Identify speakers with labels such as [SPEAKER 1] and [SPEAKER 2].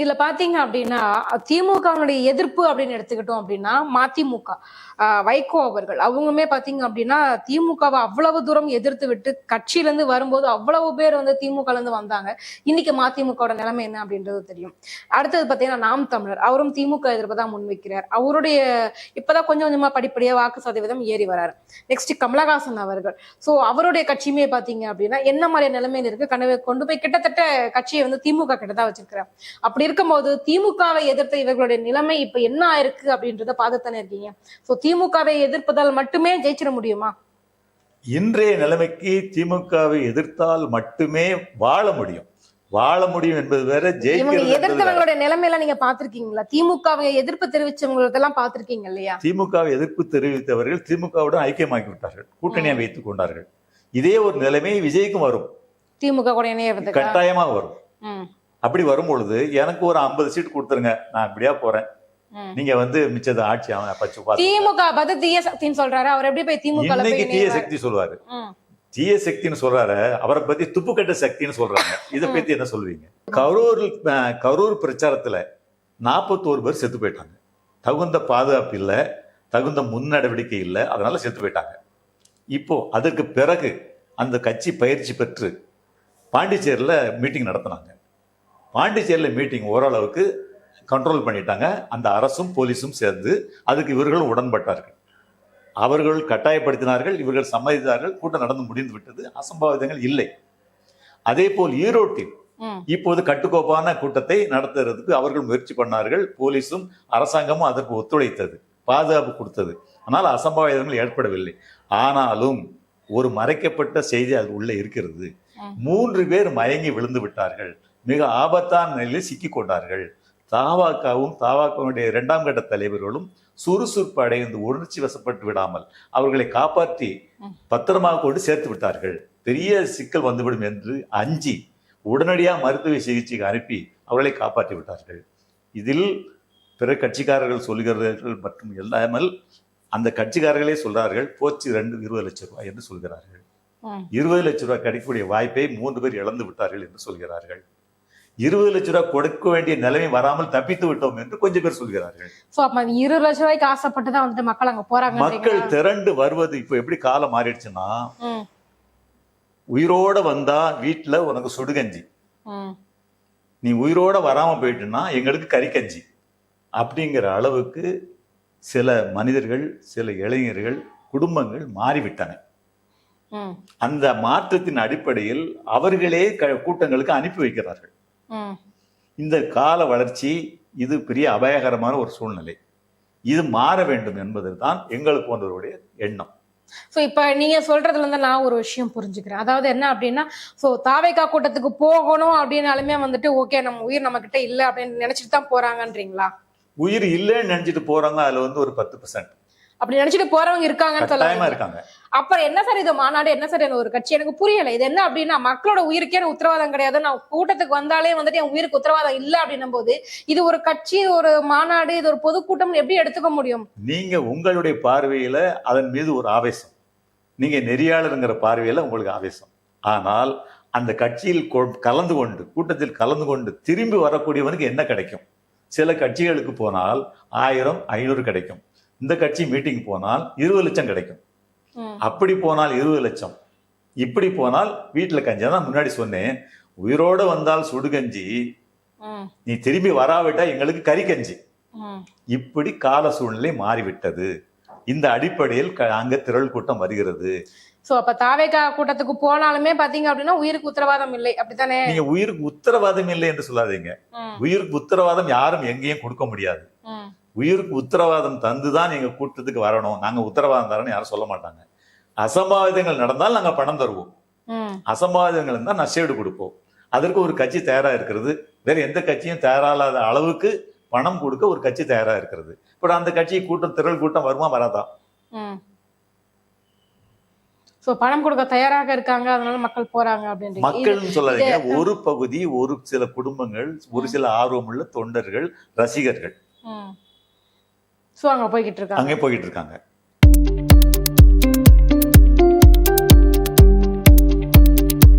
[SPEAKER 1] இதுல பாத்தீங்க அப்படின்னா திமுகவுடைய எதிர்ப்பு அப்படின்னு எடுத்துக்கிட்டோம் அப்படின்னா மதிமுக வைகோ அவர்கள். அவங்களுமே பாத்தீங்க அப்படின்னா திமுகவை அவ்வளவு தூரம் எதிர்த்து விட்டு கட்சியில இருந்து வரும்போது அவ்வளவு பேர் வந்து திமுக இருந்து வந்தாங்க. இன்னைக்கு மதிமுகவோட நிலைமை என்ன அப்படின்றது தெரியும். அடுத்தது பாத்தீங்கன்னா நாம் தமிழர். அவரும் திமுக எதிர்ப்பு தான் முன்வைக்கிறார். அவருடைய இப்பதான் கொஞ்சம் கொஞ்சமா படிப்படியா வாக்கு சதவீதம் ஏறி வராரு. நெக்ஸ்ட் கமலஹாசன் அவர்கள். சோ அவருடைய கட்சியுமே பாத்தீங்க அப்படின்னா என்ன மாதிரியான நிலைமையில இருக்கு? கனவை கொண்டு போய் கிட்டத்தட்ட கட்சியை வந்து திமுக கிட்ட தான் வச்சிருக்கிறார். அப்படி இருக்கும்போது திமுகவை எதிர்த்த இவர்களுடைய நிலைமை இப்ப என்ன ஆயிருக்கு அப்படின்றத பார்த்துத்தானே இருக்கீங்க? சோ திமுகவை எதிர்ப்பதால் மட்டுமே ஜெயிச்சிட முடியுமா?
[SPEAKER 2] இன்றைய நிலைமைக்கு திமுகவை எதிர்த்தால் மட்டுமே வாழ முடியும். வாழ முடியும் என்பது வேற ஜெயிக்கிறது.
[SPEAKER 1] எதிர்த்தவங்களுடைய நிலைமையெல்லாம் நீங்க பாத்திருக்கீங்களா திமுகவை எதிர்ப்பு தெரிவிச்சவங்களதெல்லாம் பாத்திருக்கீங்க இல்லையா?
[SPEAKER 2] திமுகவை எதிர்ப்பு தெரிவித்தவர்கள் திமுகவுடன் ஐக்கியமாக்கி விட்டார்கள் கூட்டணியை வைத்துக் கொண்டார்கள். இதே ஒரு நிலைமை விஜய்க்கும் வரும்.
[SPEAKER 1] திமுக கூட
[SPEAKER 2] கட்டாயமாக வரும். அப்படி வரும் பொழுது எனக்கு ஒரு ஐம்பது சீட் கொடுத்துருங்க. நான் இப்படியா போறேன். நீங்க வந்து மிச்சத்தை ஆட்சி அவன் பச்சு
[SPEAKER 1] திமுக பார்த்து தீய சக்தின்னு சொல்றாரு. அவர் எப்படி போய் திமுக
[SPEAKER 2] இன்னைக்கு தீய? சக்தி சொல்லுவாரு. தீய சக்தின்னு சொல்றாரு. அவரை பத்தி துப்புக்கட்ட சக்தின்னு சொல்றாங்க. இதை பத்தி என்ன சொல்லுவீங்க? கரூர் கரூர் பிரச்சாரத்துல நாற்பத்தோரு பேர் செத்து போயிட்டாங்க. தகுந்த பாதுகாப்பு இல்லை. தகுந்த முன்னடவடிக்கை இல்லை. அதனால செத்து போயிட்டாங்க. இப்போ அதற்கு பிறகு அந்த கட்சி பயிற்சி பெற்று பாண்டிச்சேரியில் மீட்டிங் நடத்தினாங்க. பாண்டிச்சேரியில் மீட்டிங் ஓரளவுக்கு கண்ட்ரோல் பண்ணிட்டாங்க. அந்த அரசும் போலீஸும் சேர்ந்து அதுக்கு இவர்களும் உடன்பட்டார்கள். அவர்கள் கட்டாயப்படுத்தினார்கள் இவர்கள் சம்மதித்தார்கள் கூட்டம் நடந்து முடிந்து விட்டது அசம்பாவிதங்கள் இல்லை. அதே போல் ஈரோட்டில் இப்போது கட்டுக்கோப்பான கூட்டத்தை நடத்துறதுக்கு அவர்கள் முயற்சி பண்ணார்கள் போலீஸும் அரசாங்கமும் அதற்கு ஒத்துழைத்தது பாதுகாப்பு கொடுத்தது. ஆனால் அசம்பாவிதங்கள் ஏற்படவில்லை. ஆனாலும் ஒரு மறைக்கப்பட்ட செய்தி அது உள்ளே இருக்கிறது. மூன்று பேர் மயங்கி விழுந்து விட்டார்கள். மிக ஆபத்தான நிலையில் சிக்கிக் கொண்டார்கள். தாவாக்காவும் தாவாக்காவுடைய இரண்டாம் கட்ட தலைவர்களும் சுறுசுறுப்பு அடைந்து உணர்ச்சி வசப்பட்டு விடாமல் அவர்களை காப்பாற்றி. பத்திரமாக கொண்டு சேர்த்து விட்டார்கள். பெரிய சிக்கல் வந்துவிடும் என்று அஞ்சி உடனடியாக மருத்துவ சிகிச்சைக்கு அனுப்பி அவர்களை காப்பாற்றி விட்டார்கள். இதில் பிற கட்சிக்காரர்கள் சொல்கிறார்கள் மற்றும் இல்லாமல் அந்த கட்சிக்காரர்களே சொல்றார்கள் போச்சு ரெண்டு இருபது லட்சம் ரூபாய் என்று சொல்கிறார்கள். இருபது லட்சம் ரூபாய் கிடைக்கக்கூடிய வாய்ப்பை மூன்று பேர் இழந்து விட்டார்கள் என்று சொல்கிறார்கள். இருபது லட்சம் ரூபாய் கொடுக்க வேண்டிய நிலைமை வராமல் தப்பித்து விட்டோம் என்று கொஞ்சம் பேர் சொல்கிறார்கள்.
[SPEAKER 1] இருபது லட்சம் ரூபாய்க்கு ஆசைப்பட்டு தான் வந்துட்டு மக்கள் அங்க போறாங்க
[SPEAKER 2] மக்கள் திரண்டு வருவது இப்போ எப்படி காலம் மாறிடுச்சுன்னா உயிரோட வந்தா வீட்டுல உனக்கு சுடுகஞ்சி. நீ உயிரோட வராம போயிட்டுன்னா எங்களுக்கு கறிக்கஞ்சி. அப்படிங்கிற அளவுக்கு சில மனிதர்கள் சில இளைஞர்கள் குடும்பங்கள் மாறிவிட்டன. அந்த மாற்றத்தின் அடிப்படையில் அவர்களே கூட்டங்களுக்கு அனுப்பி வைக்கிறார்கள். இந்த கால வளர்ச்சி இது பெரிய அபாயகரமான ஒரு சூழ்நிலை. இது மாற வேண்டும் என்பது தான் எங்கள் போன்றவருடைய எண்ணம்.
[SPEAKER 1] சோ இப்ப நீங்க சொல்றதுல இருந்து நான் ஒரு விஷயம் புரிஞ்சுக்கிறேன். அதாவது என்ன அப்படின்னா சோ தாவைக்கா கூட்டத்துக்கு போகணும் அப்படின்னாலுமே வந்துட்டு ஓகே நம்ம உயிர் நம்ம கிட்ட இல்ல அப்படின்னு நினைச்சிட்டு தான் போறாங்கன்றீங்களா?
[SPEAKER 2] உயிர் இல்லைன்னு நினைச்சிட்டு போறாங்க அதுல வந்து ஒரு பத்து பர்சன்ட்
[SPEAKER 1] அப்படி நினைச்சிட்டு போறவங்க இருக்காங்கன்னு
[SPEAKER 2] கட்டாயமா
[SPEAKER 1] சொல்ல
[SPEAKER 2] இருக்காங்க.
[SPEAKER 1] அப்புறம் என்ன சார் இது மாநாடு? என்ன சார் எனக்கு ஒரு கட்சி? எனக்கு புரியல. இது என்ன அப்படின்னா மக்களோட உயிருக்கே உத்தரவாதம் கிடையாது. நான் கூட்டத்துக்கு வந்தாலே வந்துட்டு என் உயிருக்கு உத்தரவாதம் இல்ல அப்படின்னும் போது இது ஒரு கட்சி ஒரு மாநாடு இது ஒரு பொதுக்கூட்டம் எப்படி எடுத்துக்க முடியும்?
[SPEAKER 2] நீங்க உங்களுடைய பார்வையில அதன் மீது ஒரு ஆவேசம். நீங்க நெறியாளருங்கிற பார்வையில உங்களுக்கு ஆவேசம். ஆனால் அந்த கட்சியில் கொ- கலந்து கொண்டு கூட்டத்தில் கலந்து கொண்டு திரும்பி வரக்கூடியவனுக்கு என்ன கிடைக்கும்? சில கட்சிகளுக்கு போனால் ஆயிரம் ஐநூறு கிடைக்கும். இந்த கட்சி மீட்டிங் போனால் இருபது லட்சம் கிடைக்கும். அப்படி போனால் இருபது லட்சம். இப்படி போனால் வீட்டில் கஞ்சி. தான் முன்னாடி சொன்னேன். உயிரோட வந்தால் சுடுகஞ்சி நீ திரும்பி வராவிட்டா எங்களுக்கு
[SPEAKER 1] ம்.
[SPEAKER 2] இப்படி கால சூழ்நிலை மாறிவிட்டது. இந்த அடிப்படையில் அங்க திரள் கூட்டம் வருகிறது.
[SPEAKER 1] சோ அப்ப தாவேக்கா கூட்டத்துக்கு போனாலுமே பாத்தீங்க அப்படின்னா உயிருக்கு உத்தரவாதம் இல்லை. அப்படித்தானே?
[SPEAKER 2] நீங்க உயிருக்கு உத்தரவாதம் இல்லை என்று சொல்லாதீங்க. உயிருக்கு உத்தரவாதம் யாரும் எங்கேயும் கொடுக்க முடியாது. உயிருக்கு உத்தரவாதம் தந்துதான் எங்க கூட்டத்துக்கு வரணும். நாங்க உத்தரவாதம் தரோம்னு யாரும் சொல்ல மாட்டாங்க. அசம்பாவிதங்கள் நடந்தால் நாங்க பணம் தருவோம். அசம்பாவிதங்கள் இருந்தால் நஷ்டஈடு கொடுப்போம். அதற்கு ஒரு கட்சி தயாரா இருக்கிறது. வேற எந்த கட்சியும் தயாராகாத அளவுக்கு பணம் கொடுக்க ஒரு கட்சி தயாரா இருக்கிறது. இப்போ அந்த கட்சி கூட்டம் திரள் கூட்டம் வருமா வராதா.
[SPEAKER 1] சோ பணம் கொடுக்க தயாராக இருக்காங்க அதனால மக்கள் போறாங்க அப்படின்றீங்க. இது-
[SPEAKER 2] மக்கள்னு சொல்லாதீங்க. ஒரு பகுதி ஒரு சில குடும்பங்கள் ஒரு சில ஆர்வமுள்ள தொண்டர்கள் ரசிகர்கள்.
[SPEAKER 1] சோ அங்க போய்கிட்டு இருக்காங்க.
[SPEAKER 2] அங்கே போயிட்டு இருக்காங்க.